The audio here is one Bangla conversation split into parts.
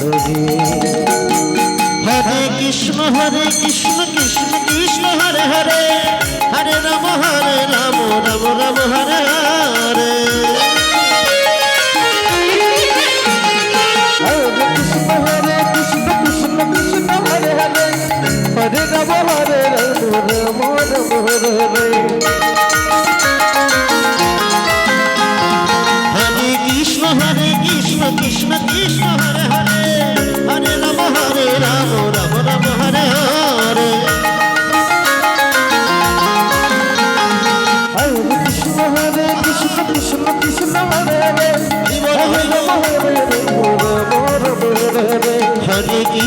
রাম হরে কৃষ্ণ হরে কৃষ্ণ কৃষ্ণ কৃষ্ণ, হরে হরে। হরে রাম হরে রাম রাম রাম, হরে হরে। হরে কৃষ্ণ হরে কৃষ্ণ কৃষ্ণ কৃষ্ণ হরে হরে।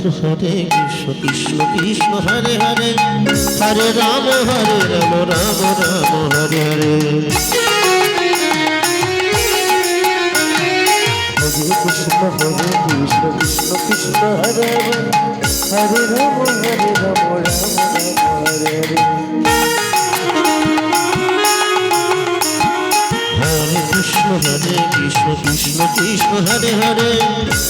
কৃষ্ণ হরে কৃষ্ণ কৃষ্ণ কৃষ্ণ হরে হরে। হরে রাম হরে রাম রাম রাম হরে হরে। হরে কৃষ্ণ হরে কৃষ্ণ কৃষ্ণ কৃষ্ণ হরে হরে। হরে রাম হরে রাম রাম রাম হরে হরে। হরে কৃষ্ণ হরে কৃষ্ণ কৃষ্ণ কৃষ্ণ হরে